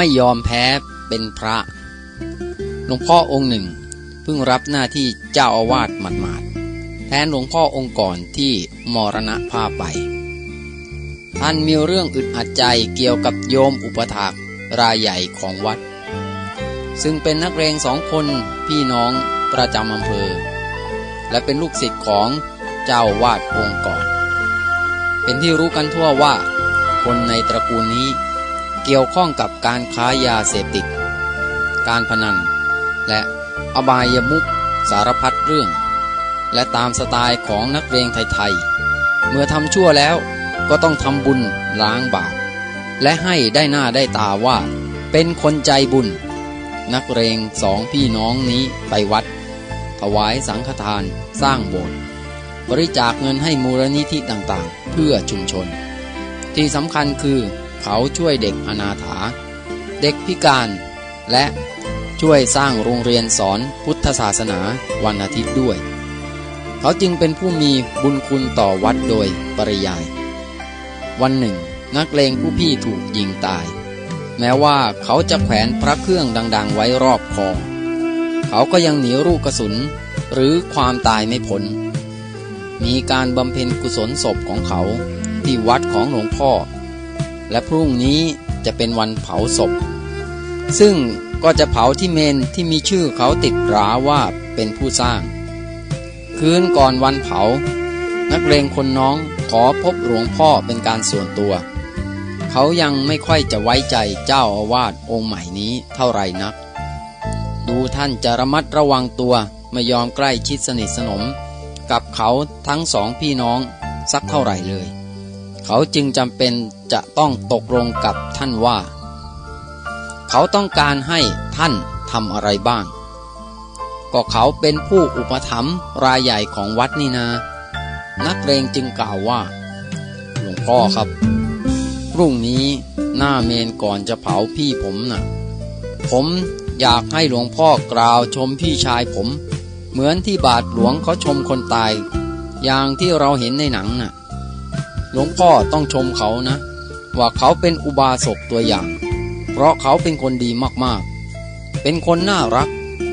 ไม่ยอมแพ้เป็นพระ หลวงพ่อองค์หนึ่ง เพิ่งรับหน้าที่เจ้าอาวาสหมาดๆแทนหลวงพ่อองค์ก่อนที่มรณภาพไป ท่านมีเรื่องอึดอัดใจเกี่ยวกับโยมอุปถากรายใหญ่ของวัด ซึ่งเป็นนักเรงสองคนพี่น้องประจำอำเภอ และเป็นลูกศิษย์ของเจ้าวาดองค์ก่อน เป็นที่รู้กันทั่วว่า คนในตระกูลนี้ เกี่ยวข้องกับการค้ายาเสพติด การพนัน และอบายมุขสารพัดเรื่อง และตามสไตล์ของนักเรงไทยๆ เมื่อทำชั่วแล้วก็ต้องทำบุญล้างบาปและให้ได้หน้าได้ตาว่า เป็นคนใจบุญ นักเรงสองพี่น้องนี้ไปวัด ถวายสังฆทานสร้างโบสถ์บริจาคเงินให้มูลนิธิต่างๆ เพื่อชุมชน ที่สำคัญคือ เขาช่วยเด็กอนาถา เด็กพิการ และช่วยสร้างโรงเรียนสอนพุทธศาสนาวันอาทิตย์ด้วย เขาจึงเป็นผู้มีบุญคุณต่อวัดโดยปริยาย วันหนึ่ง นักเลงผู้พี่ถูกยิงตาย แม้ว่าเขาจะแขวนพระเครื่องดัง ๆ ไว้รอบคอ เขาก็ยังหนีรูกระสุน หรือความตายไม่พ้นมีการบำเพ็ญกุศลศพของเขาที่วัดของหลวงพ่อ และพรุ่งนี้จะเป็นวันเผาศพ ซึ่งก็จะเผาที่เมนที่มีชื่อเขาติดราว่าเป็นผู้สร้าง คืนก่อนวันเผา นักเลงคนน้องขอพบหลวงพ่อเป็นการส่วนตัว เขายังไม่ค่อยจะไว้ใจเจ้าอาวาสองค์ใหม่นี้เท่าไรนัก ดูท่านจะระมัดระวังตัวไม่ยอมใกล้ชิดสนิทสนม กับเขาทั้งสองพี่น้องสักเท่าไหร่เลย เขาจึงจำเป็น จะต้องตกลงกับท่านว่า เขาต้องการให้ท่านทำอะไรบ้าง ก็เขาเป็นผู้อุปถัมภ์รายใหญ่ของวัดนี่นา นักเรงจึงกล่าวว่า หลวงพ่อครับ พรุ่งนี้หน้าเมนก่อนจะเผาพี่ผมนะ่ะ ผมอยากให้หลวงพ่อกล่าวชมพี่ชายผม เหมือนที่บาทหลวงเขาชมคนตาย อย่างที่เราเห็นในหนังน่ะ หลวงพ่อต้องชมเขานะ ว่าเขาเป็นอุบาสกตัวอย่าง เพราะเขาเป็นคนดีมากๆ เป็นคนน่ารัก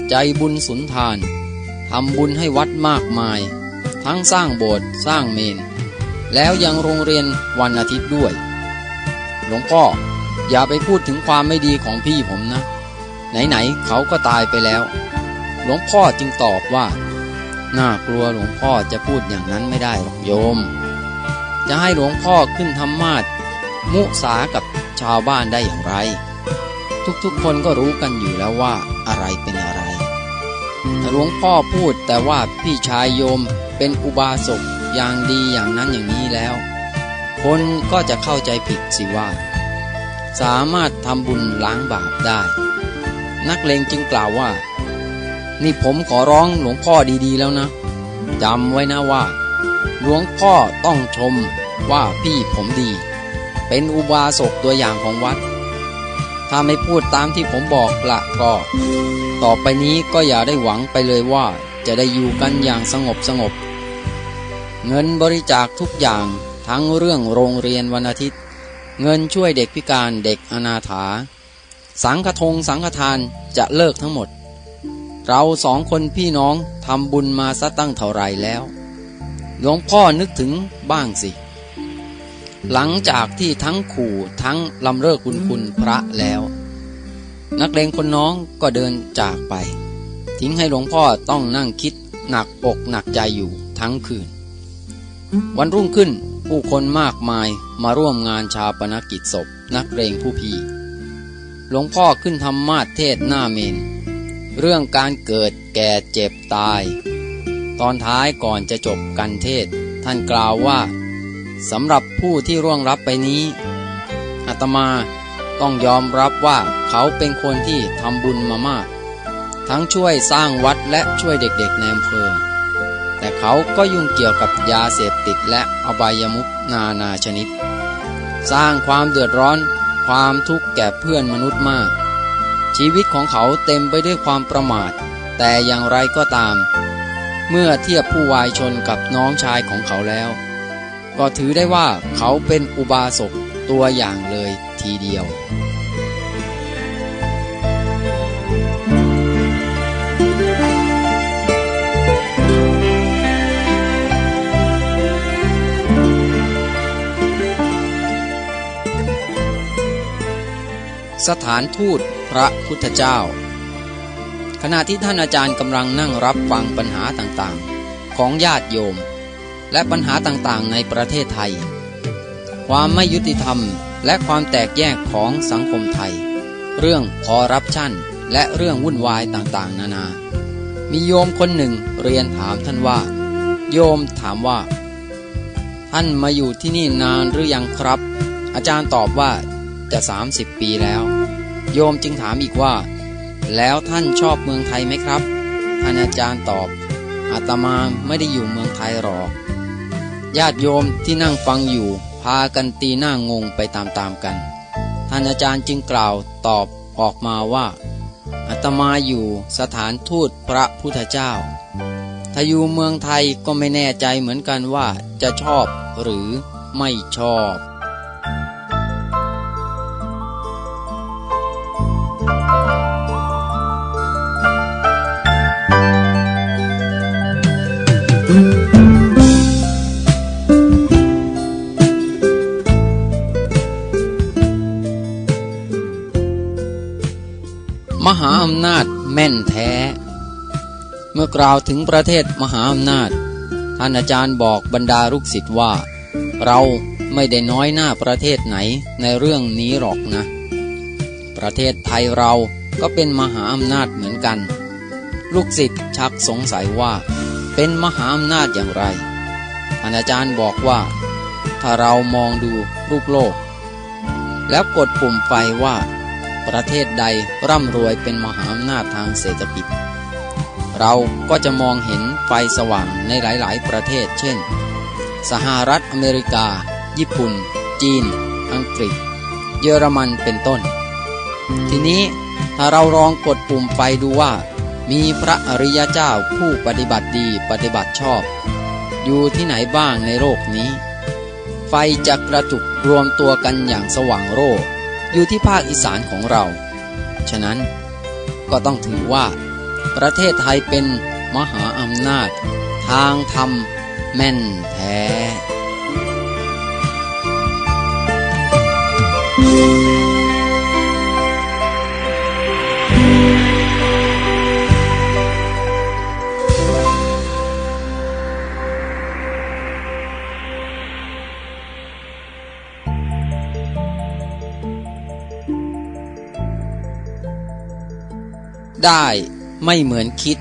ใจบุญสุนทานทำบุญให้วัดมากมาย ทั้งสร้างโบสถ์สร้างเมน แล้วยังโรงเรียนวันอาทิตย์ด้วย หลวงพ่ออย่าไปพูดถึงความไม่ดีของพี่ผมนะ ไหนๆเขาก็ตายไปแล้ว หลวงพ่อจึงตอบว่า น่ากลัวหลวงพ่อจะพูดอย่างนั้นไม่ได้หรอกโยม จะให้หลวงพ่อขึ้นธรรมาส มุสากับชาวบ้านได้อย่างไร ทุกๆคนก็รู้กันอยู่แล้วว่าอะไรเป็นอะไรหลวงพ่อพูดแต่ว่าพี่ชายโยมเป็นอุบาสกอย่างดีอย่างนั้นอย่างนี้แล้ว คนก็จะเข้าใจผิดสิว่า สามารถทำบุญล้างบาปได้ นักเลงจึงกล่าวว่า นี่ผมขอร้องหลวงพ่อดีๆแล้วนะจำไว้นะว่า หลวงพ่อต้องชมว่าพี่ผมดี เป็นอุบาสกตัวอย่างของวัด ถ้าไม่พูดตามที่ผมบอกละก็ ต่อไปนี้ก็อย่าได้หวังไปเลยว่าจะได้อยู่กันอย่างสงบสงบ เงินบริจาคทุกอย่างทั้งเรื่องโรงเรียนวันอาทิตย์ เงินช่วยเด็กพิการเด็กอนาถา สังฆทงสังฆทานจะเลิกทั้งหมด เราสองคนพี่น้องทำบุญมาซะตั้งเท่าไรแล้ว หลวงพ่อนึกถึงบ้างสิ หลังจากที่ทั้งขู่ทั้งลำเลิกคุณคุณพระแล้ว นักเลงคนน้องก็เดินจากไป ทิ้งให้หลวงพ่อต้องนั่งคิดหนักอกหนักใจอยู่ทั้งคืน วันรุ่งขึ้นผู้คนมากมายมาร่วมงานชาปนกิจศพนักเรงผู้พี่หลวงพ่อขึ้นทำมาศเทศหน้าเมน เรื่องการเกิดแก่เจ็บตาย ตอนท้ายก่อนจะจบกันเทศ ท่านกล่าวว่า สำหรับผู้ที่ร่วงรับไปนี้อาตมาต้องยอมรับว่าเขาเป็นคนที่ทำบุญมามาก ทั้งช่วยสร้างวัดและช่วยเด็กๆในอำเภอ แต่เขาก็ยุ่งเกี่ยวกับยาเสพติดและอบายมุขนานาชนิด สร้างความเดือดร้อนความทุกข์แก่เพื่อนมนุษย์มาก ชีวิตของเขาเต็มไปด้วยความประมาท แต่อย่างไรก็ตาม เมื่อเทียบผู้วายชนกับน้องชายของเขาแล้ว ก็ถือได้ว่าเขาเป็นอุบาสกตัวอย่างเลยทีเดียวสถานทูตพระพุทธเจ้า ขณะที่ท่านอาจารย์กำลังนั่งรับฟังปัญหาต่างๆ ของญาติโยม และปัญหาต่างๆ ในประเทศไทย ความไม่ยุติธรรมและความแตกแยกของสังคมไทย เรื่องคอรัปชันและเรื่องวุ่นวายต่างๆ นานา มีโยมคนหนึ่งเรียนถามท่านว่า โยมถามว่า ท่านมาอยู่ที่นี่นานหรือยังครับ อาจารย์ตอบว่าจะ 30 ปีแล้ว โยมจึงถามอีกว่า แล้วท่านชอบเมืองไทยไหมครับ ท่านอาจารย์ตอบอาตมาไม่ได้อยู่เมืองไทยหรอก ญาติโยมที่นั่งฟังอยู่ พากันตีหน้างงไปตามๆกัน ท่านอาจารย์จึงกล่าวตอบออกมาว่าอาตมาอยู่สถานทูตพระพุทธเจ้า ถ้าอยู่เมืองไทยก็ไม่แน่ใจเหมือนกันว่าจะชอบหรือไม่ชอบ กล่าวถึงประเทศมหาอำนาจ ท่านอาจารย์บอกบรรดาลูกศิษย์ว่า เราไม่ได้น้อยหน้าประเทศไหนในเรื่องนี้หรอกนะ ประเทศไทยเราก็เป็นมหาอำนาจเหมือนกัน ลูกศิษย์ชักสงสัยว่า เป็นมหาอำนาจอย่างไรท่านอาจารย์บอกว่า ถ้าเรามองดูรูปโลก แล้วกดปุ่มไฟว่า ประเทศใดร่ำรวยเป็นมหาอำนาจทางเศรษฐกิจ เราก็จะมองเห็นไฟสว่างในหลาย ๆ ประเทศ เช่น สหรัฐอเมริกา ญี่ปุ่น จีน อังกฤษ เยอรมันเป็นต้น ทีนี้ถ้าเราลองกดปุ่มไฟดูว่า มีพระอริยเจ้าผู้ปฏิบัติดีปฏิบัติชอบ อยู่ที่ไหนบ้างในโลกนี้ ไฟจะกระจุกรวมตัวกันอย่างสว่างโรจอยู่ที่ภาคอีสานของเรา ฉะนั้นก็ต้องถือว่า ประเทศไทยเป็นมหาอำนาจ ทางธรรมแม่นแท้ได้ ไม่เหมือนคิด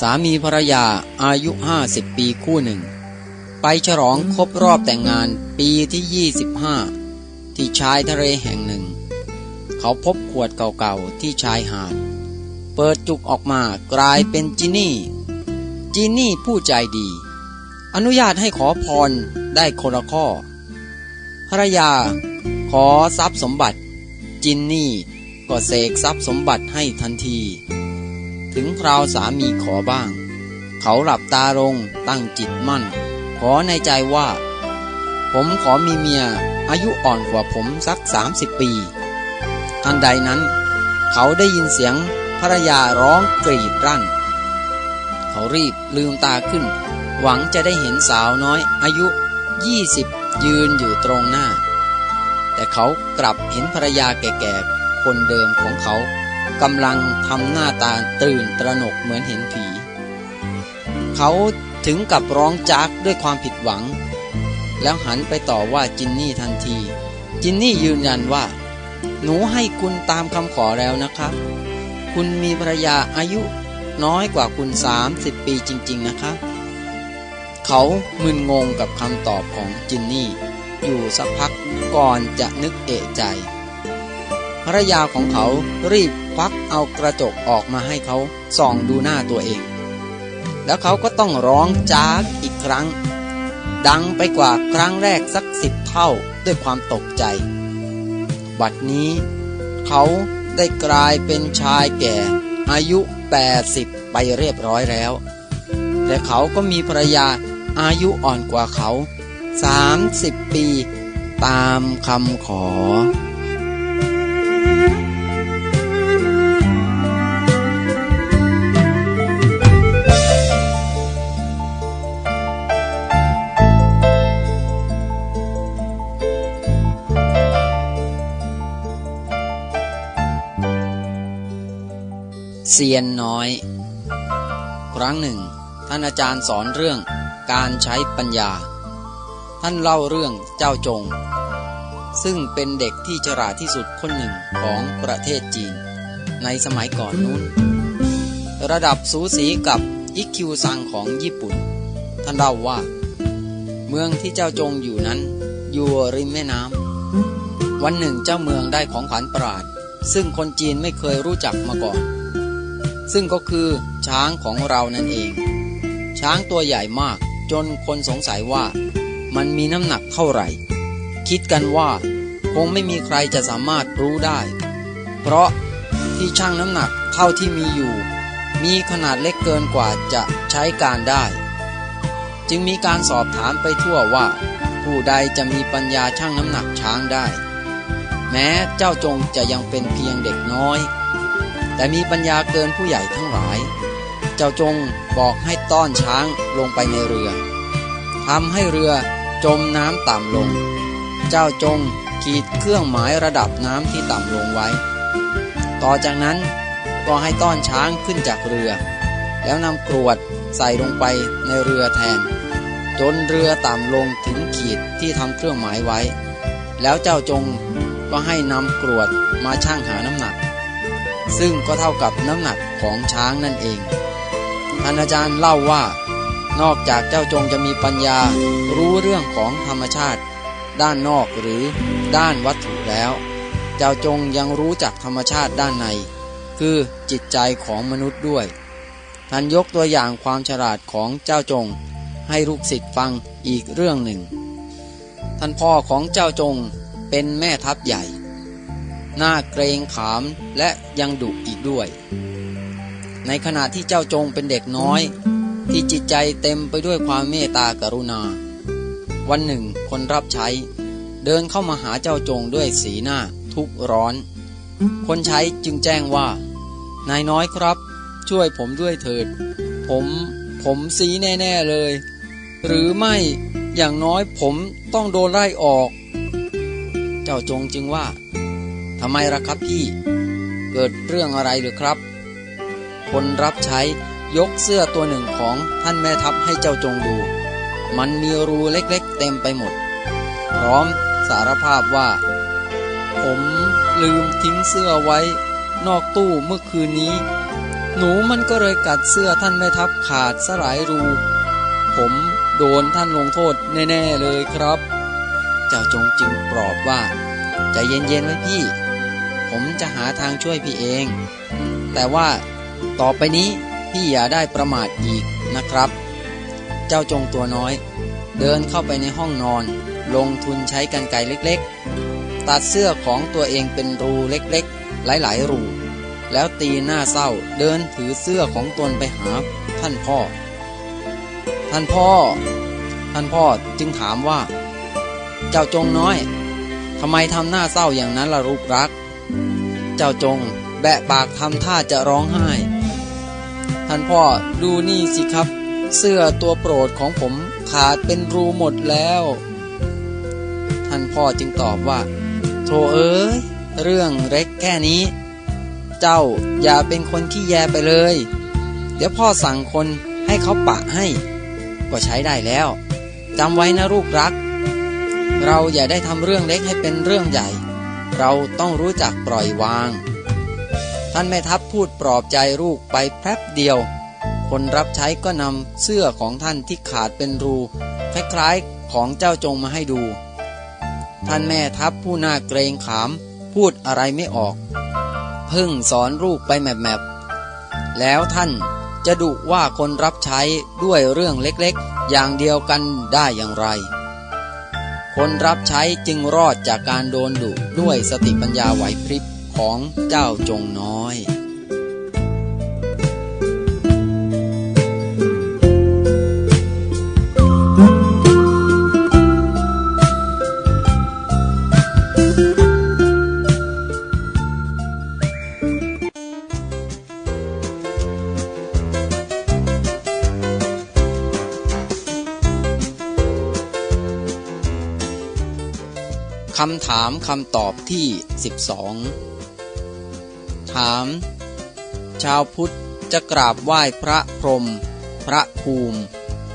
สามีภรรยาอายุห้าสิบปีคู่หนึ่ง ไปฉลองครบรอบแต่งงานปีที่ยี่สิบห้าที่ชายทะเลแห่งหนึ่ง เขาพบขวดเก่าๆที่ชายหาด เปิดจุกออกมากลายเป็นจินี่ จินี่ผู้ใจดี อนุญาตให้ขอพรได้คนละข้อ ภรรยาขอทรัพย์สมบัติจินนี่ก็เสกทรัพย์สมบัติให้ทันที ถึงคราวสามีขอบ้าง เขาหลับตาลงตั้งจิตมั่น ขอในใจว่า ผมขอมีเมีย อายุอ่อนกว่าผมสักสามสิบปี ทันใดนั้น เขาได้ยินเสียงภรรยาร้องกรีดรั่น เขารีบลืมตาขึ้น หวังจะได้เห็นสาวน้อยอายุยี่สิบยืนอยู่ตรงหน้า แต่เขากลับเห็นภรรยาแก่ๆคนเดิมของเขา กำลังทำหน้าตาตื่นตระหนกเหมือนเห็นผี เขาถึงกับร้องจากด้วยความผิดหวัง แล้วหันไปต่อว่าจินนี่ทันที จินนี่ยืนยันว่า หนูให้คุณตามคำขอแล้วนะครับ คุณมีภรรยาอายุน้อยกว่าคุณสามสิบปีจริง ๆ นะครับ เขามึนงงกับคำตอบของจินนี่ อยู่สักพักก่อนจะนึกเอะใจ ภรรยาของเขารีบควักเอากระจกออกมาให้เขาส่องดูหน้าตัวเอง แล้วเขาก็ต้องร้องจากอีกครั้ง ดังไปกว่าครั้งแรกสักสิบเท่าด้วยความตกใจ บัดนี้ เขาได้กลายเป็นชายแก่ อายุ 80 ไปเรียบร้อยแล้ว และเขาก็มีภรรยาอายุอ่อนกว่าเขา 30 ปี ตามคำขอ เซียนน้อย ครั้งหนึ่ง ท่านอาจารย์สอนเรื่องการใช้ปัญญา ท่านเล่าเรื่องเจ้าจง ซึ่งเป็นเด็กที่ฉลาดที่สุดคนหนึ่งของประเทศจีน ในสมัยก่อนนู้น ระดับสูสีกับอิคิวซังของญี่ปุ่น ท่านเล่าว่า เมืองที่เจ้าจงอยู่นั้น อยู่ริมแม่น้ำวันหนึ่งเจ้าเมืองได้ของขวัญประหลาด ซึ่งคนจีนไม่เคยรู้จักมาก่อน ซึ่งก็คือช้างของเรานั่นเอง ช้างตัวใหญ่มากจนคนสงสัยว่า มันมีน้ำหนักเท่าไหร่ คิดกันว่า คงไม่มีใครจะสามารถรู้ได้ เพราะที่ช่างน้ำหนักเท่าที่มีอยู่ มีขนาดเล็กเกินกว่าจะใช้การได้ จึงมีการสอบถามไปทั่วว่า ผู้ใดจะมีปัญญาช่างน้ำหนักช้างได้ แม้เจ้าจงจะยังเป็นเพียงเด็กน้อย แต่มีปัญญาเกินผู้ใหญ่ทั้งหลาย เจ้าจงบอกให้ต้อนช้างลงไปในเรือทำให้เรือจมน้ำต่ำลง เจ้าจงขีดเครื่องหมายระดับน้ำที่ต่ำลงไว้ ต่อจากนั้นก็ให้ต้อนช้างขึ้นจากเรือ แล้วนำกรวดใส่ลงไปในเรือแทน จนเรือต่ำลงถึงขีดที่ทำเครื่องหมายไว้ แล้วเจ้าจงก็ให้นำกรวดมาชั่งหาน้ำหนัก ซึ่งก็เท่ากับน้ำหนักของช้างนั่นเอง ท่านอาจารย์เล่าว่า นอกจากเจ้าจงจะมีปัญญารู้เรื่องของธรรมชาติ ด้านนอกหรือด้านวัตถุแล้ว เจ้าจงยังรู้จักธรรมชาติด้านใน คือจิตใจของมนุษย์ด้วย ท่านยกตัวอย่างความฉลาดของเจ้าจง ให้ลูกศิษย์ฟังอีกเรื่องหนึ่ง ท่านพ่อของเจ้าจงเป็นแม่ทัพใหญ่ หน้าเกรงขามและยังดุอีกด้วย ในขณะที่เจ้าจงเป็นเด็กน้อย ที่จิตใจเต็มไปด้วยความเมตตากรุณา วันหนึ่งคนรับใช้ เดินเข้ามาหาเจ้าจงด้วยสีหน้าทุกข์ร้อน คนใช้จึงแจ้งว่า นายน้อยครับ ช่วยผมด้วยเถิด ผมผมสีแน่ ๆ เลย หรือไม่อย่างน้อยผมต้องโดนไล่ออก เจ้าจงจึงว่า ทำไมล่ะครับพี่ เกิดเรื่องอะไรหรือครับ คนรับใช้ยกเสื้อตัวหนึ่งของท่านแม่ทัพให้เจ้าจงดู มันมีรูเล็กๆ เต็มไปหมด พร้อมสารภาพว่า ผมลืมทิ้งเสื้อไว้ นอกตู้เมื่อคืนนี้ หนูมันก็เลยกัดเสื้อท่านแม่ทัพขาดสลายรู ผมโดนท่านลงโทษแน่ ๆ เลยครับ เจ้าจงจึงปลอบว่า ใจเย็นๆไว้พี่ ผมจะหาทางช่วยพี่เอง แต่ว่าต่อไปนี้พี่อย่าได้ประมาทอีกนะครับ เจ้าจงตัวน้อย เดินเข้าไปในห้องนอน ลงทุนใช้กันไกรเล็กๆ ตัดเสื้อของตัวเองเป็นรูเล็กๆ หลายๆ รู แล้วตีหน้าเศร้าเดินถือเสื้อของตนไปหาท่านพ่อ ท่านพ่อ ท่านพ่อจึงถามว่า เจ้าจงน้อยทำไมทำหน้าเศร้าอย่างนั้นล่ะลูกรัก เจ้าจง แบะปากทำท่าจะร้องไห้ ท่านพ่อดูนี่สิครับ เสื้อตัวโปรดของผมขาดเป็นรูหมดแล้ว ท่านพ่อจึงตอบว่า โธเอ้ย เรื่องเล็กแค่นี้ เจ้าอย่าเป็นคนขี้แยไปเลย เดี๋ยวพ่อสั่งคนให้เขาปะให้ ก็ใช้ได้แล้วจำไว้นะลูกรัก เราอย่าได้ทำเรื่องเล็กให้เป็นเรื่องใหญ่ เราต้องรู้จักปล่อยวาง ท่านแม่ทัพพูดปลอบใจลูกไปแป๊บเดียว คนรับใช้ก็นำเสื้อของท่านที่ขาดเป็นรูคล้ายๆของเจ้าจงมาให้ดู ท่านแม่ทัพผู้น่าเกรงขาม พูดอะไรไม่ออก เพิ่งสอนลูกไปแมบๆแล้วท่านจะดุว่าคนรับใช้ด้วยเรื่องเล็กๆ อย่างเดียวกันได้อย่างไร คนรับใช้จึงรอดจากการโดนดุด้วยสติปัญญาไหวพริบของเจ้าจงน้อย คำถามคำตอบที่ 12 ถาม ชาวพุทธจะกราบไหว้พระพรหมพระภูมิ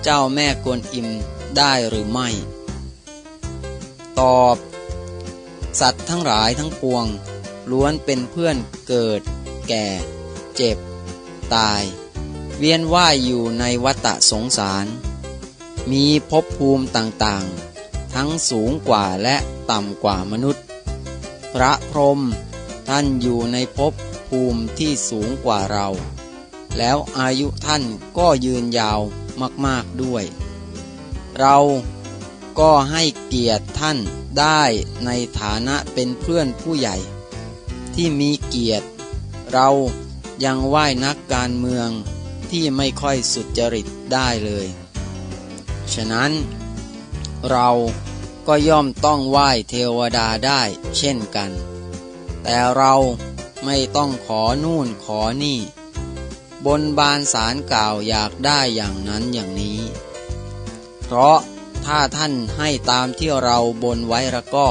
เจ้าแม่กวนอิมได้หรือไม่ ตอบ สัตว์ทั้งหลายทั้งปวง ล้วนเป็นเพื่อนเกิด แก่ เจ็บ ตาย เวียนว่ายอยู่ในวัฏสงสาร มีภพภูมิต่างๆ ทั้งสูงกว่าและต่ำกว่ามนุษย์ พระพรหมท่านอยู่ในภพภูมิที่สูงกว่าเรา แล้วอายุท่านก็ยืนยาวมากๆด้วย เราก็ให้เกียรติท่านได้ในฐานะเป็นเพื่อนผู้ใหญ่ ที่มีเกียรติ เรายังไหว้นักการเมืองที่ไม่ค่อยสุจริตได้เลย ฉะนั้นเรา ก็ย่อมต้องไหว้เทวดาได้เช่นกัน แต่เราไม่ต้องขอนู่นขอนี่ บนบานสารกล่าวอยากได้อย่างนั้นอย่างนี้ เพราะถ้าท่านให้ตามที่เราบนไว้ล้วก็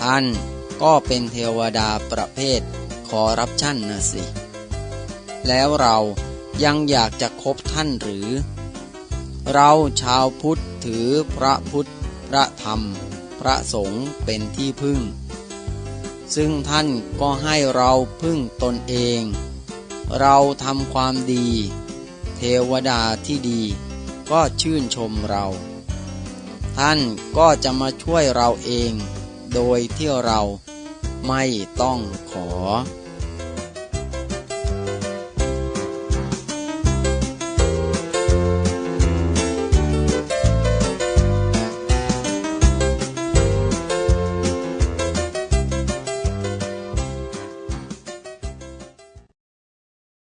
ท่านก็เป็นเทวดาประเภทขอรับชั่นนะสิ แล้วเรายังอยากจะคบท่านหรือ เราชาวพุทธถือพระพุทธ ระธรรม พระสงฆ์เป็นที่พึ่ง ซึ่งท่านก็ให้เราพึ่งตนเอง เราทำความดี เทวดาที่ดี ก็ชื่นชมเรา ท่านก็จะมาช่วยเราเอง โดยที่เราไม่ต้องขอ